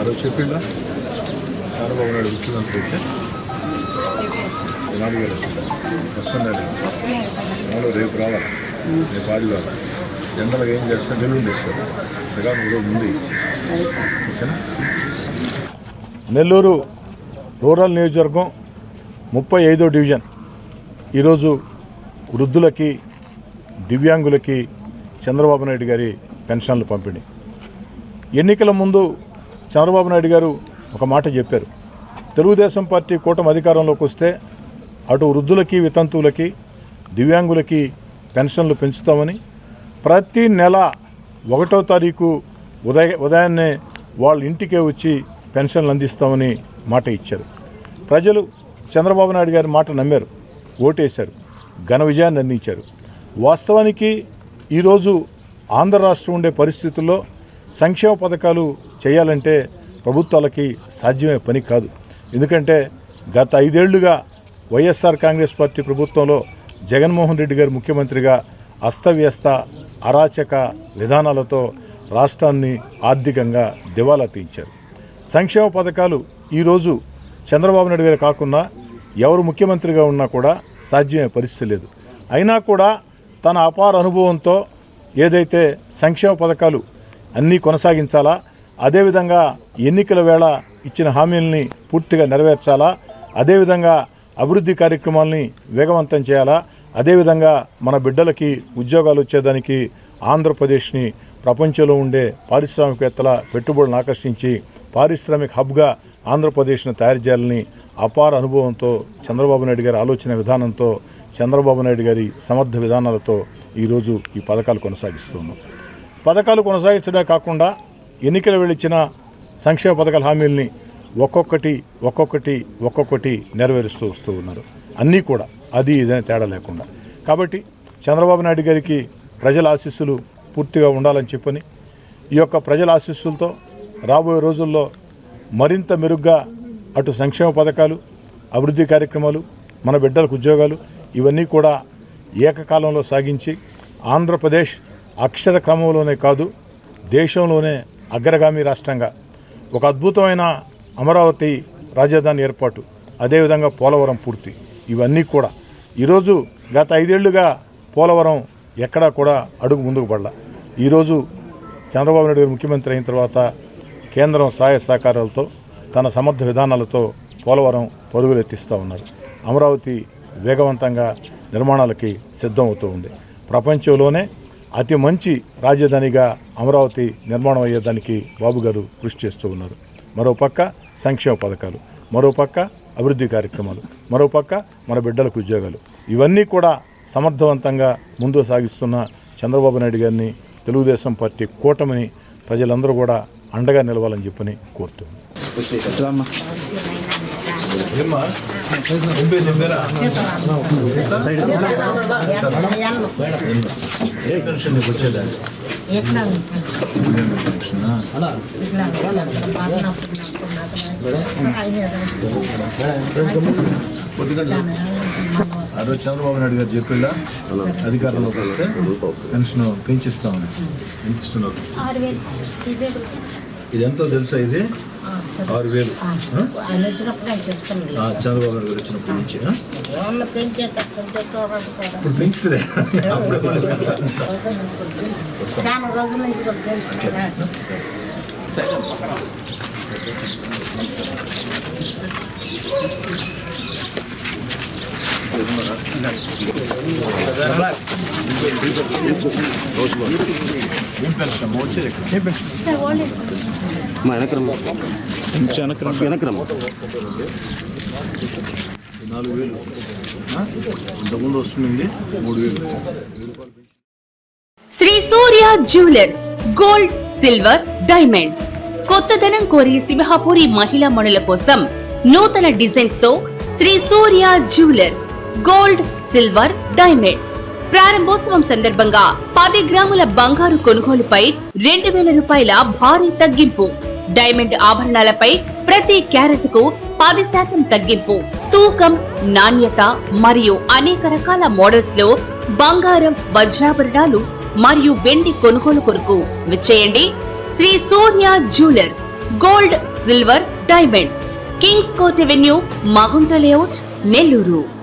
అదో చెప్పిందా చంద్రబాబు నాయుడు ముఖ్యమంత్రి అయితే నాలుగు వేలు వస్తున్నాడు. రేపు రావాలి రేపు ఆదివారం జనరల్గా ఏం చేస్తారు? ఎల్లుండి ఇస్తారు ప్రకారం ఈరోజు ముందే ఓకేనా? నెల్లూరు రూరల్ నియోజకవర్గం ముప్పై ఐదో డివిజన్. ఈరోజు వృద్ధులకి దివ్యాంగులకి చంద్రబాబు నాయుడు గారి పెన్షన్లు పంపిణీ. ఎన్నికల ముందు చంద్రబాబు నాయుడు గారు ఒక మాట చెప్పారు. తెలుగుదేశం పార్టీ కూటమి అధికారంలోకి వస్తే అటు వృద్ధులకి వితంతువులకి దివ్యాంగులకి పెన్షన్లు పెంచుతామని ప్రతి నెల ఒకటో తారీఖు ఉదయ ఉదయాన్నే వాళ్ళ ఇంటికే వచ్చి పెన్షన్లు అందిస్తామని మాట ఇచ్చారు. ప్రజలు చంద్రబాబు నాయుడు గారి మాట నమ్మారు ఓటేశారు ఘన విజయాన్ని అందించారు. వాస్తవానికి ఈరోజు ఆంధ్ర రాష్ట్రం ఉండే పరిస్థితుల్లో సంక్షేమ పథకాలు చేయాలంటే ప్రభుత్వాలకి సాధ్యమే పని కాదు. ఎందుకంటే గత ఐదేళ్ళుగా వైఎస్ఆర్ కాంగ్రెస్ పార్టీ ప్రభుత్వంలో జగన్మోహన్ రెడ్డి గారు ముఖ్యమంత్రిగా అస్తవ్యస్త అరాచక విధానాలతో రాష్ట్రాన్ని ఆర్థికంగా దివాలా తీయించారు. సంక్షేమ పథకాలు ఈరోజు చంద్రబాబు నాయుడు గారు కాకుండా ఎవరు ముఖ్యమంత్రిగా ఉన్నా కూడా సాధ్యమే పరిస్థితి లేదు. అయినా కూడా తన అపార అనుభవంతో ఏదైతే సంక్షేమ పథకాలు అన్నీ కొనసాగించాలా అదేవిధంగా ఎన్నికల వేళ ఇచ్చిన హామీల్ని పూర్తిగా నెరవేర్చాలా అదేవిధంగా అభివృద్ధి కార్యక్రమాల్ని వేగవంతం చేయాలా? అదేవిధంగా మన బిడ్డలకి ఉద్యోగాలు వచ్చేదానికి ఆంధ్రప్రదేశ్ని ప్రపంచంలో ఉండే పారిశ్రామికవేత్తల పెట్టుబడులను ఆకర్షించి పారిశ్రామిక హబ్గా ఆంధ్రప్రదేశ్ను తయారు చేయాలని అపార అనుభవంతో చంద్రబాబు నాయుడు గారి ఆలోచన విధానంతో చంద్రబాబు నాయుడు గారి సమర్థ విధానాలతో ఈరోజు ఈ పథకాలు కొనసాగిస్తున్నాం. పథకాలు కొనసాగించడమే కాకుండా ఎన్నికల వెళ్ళిచ్చిన సంక్షేమ పథకాల హామీల్ని ఒక్కొక్కటి ఒక్కొక్కటి ఒక్కొక్కటి నెరవేరుస్తూ వస్తూ ఉన్నారు. అన్నీ కూడా అది ఇదని తేడా లేకుండా. కాబట్టి చంద్రబాబు నాయుడు గారికి ప్రజల ఆశీస్సులు పూర్తిగా ఉండాలని చెప్పని ఈ యొక్క ప్రజల ఆశీస్సులతో రాబోయే రోజుల్లో మరింత మెరుగ్గా అటు సంక్షేమ పథకాలు అభివృద్ధి కార్యక్రమాలు మన బిడ్డలకు ఉద్యోగాలు ఇవన్నీ కూడా ఏకకాలంలో సాగించి ఆంధ్రప్రదేశ్ అక్షర క్రమంలోనే కాదు దేశంలోనే అగ్రగామి రాష్ట్రంగా ఒక అద్భుతమైన అమరావతి రాజధాని ఏర్పాటు అదేవిధంగా పోలవరం పూర్తి. ఇవన్నీ కూడా. ఈరోజు గత ఐదేళ్ళుగా పోలవరం ఎక్కడా కూడా అడుగు ముందుకు పడలా. ఈరోజు చంద్రబాబు నాయుడు గారు ముఖ్యమంత్రి అయిన తర్వాత కేంద్రం సహాయ సహకారాలతో తన సమర్థ విధానాలతో పోలవరం పరుగులెత్తిస్తూ ఉన్నారు. అమరావతి వేగవంతంగా నిర్మాణాలకి సిద్ధమవుతూ ఉంది. ప్రపంచంలోనే అతి మంచి రాజధానిగా అమరావతి నిర్మాణం అయ్యేదానికి బాబు గారు కృషి చేస్తూ ఉన్నారు. మరోపక్క సంక్షేమ పథకాలు మరోపక్క అభివృద్ధి కార్యక్రమాలు మరోపక్క మన బిడ్డలకు ఉద్యోగాలు ఇవన్నీ కూడా సమర్థవంతంగా ముందు సాగిస్తున్న చంద్రబాబు నాయుడు గారిని తెలుగుదేశం పార్టీ కూటమిని ప్రజలందరూ కూడా అండగా నిలవాలని చెప్పని కోరుతున్నాను ఆ రోజు చంద్రబాబు నాయుడు గారు చెప్పిందా అధికారంలోకి వస్తే పెన్షన్ పెంచిస్తామని ఎంత ఇస్తున్నారు ఆరు వేలు. డిజేబుల్ ఇది ఎంతో తెలుసా ఇది ఆరు వేలు చంద్రబాబు గారు వచ్చినప్పటి నుంచి ఇప్పుడు పెంచుతురే. అప్పుడు నాలుగు వేలు ఇంతకుముందు వస్తుంది మూడు వేలు Shri Surya jewellers gold silver diamonds. కొత్తదనం కోరి సింహాపూరి మహిళా మణుల కోసం నూతన డిజైన్స్తో Shri Surya jewellers. Gold silver diamonds. ప్రారంభోత్సవం సందర్భంగా పది గ్రాముల బంగారు కొనుగోలుపై రెండు వేల రూపాయల భారీ తగ్గింపు. డైమండ్ ఆభరణాలపై ప్రతి క్యారెట్కు పది శాతం తగ్గింపు. తూకం నాణ్యత మరియు అనేక రకాల మోడల్స్లో బంగారం వజ్రాభరణాలు మరియు వెండి కొనుగోలు కొరకు విచ్చేయండి. Shri Surya jewellers gold silver diamonds. Kings court avenue Magunta layout Nellore.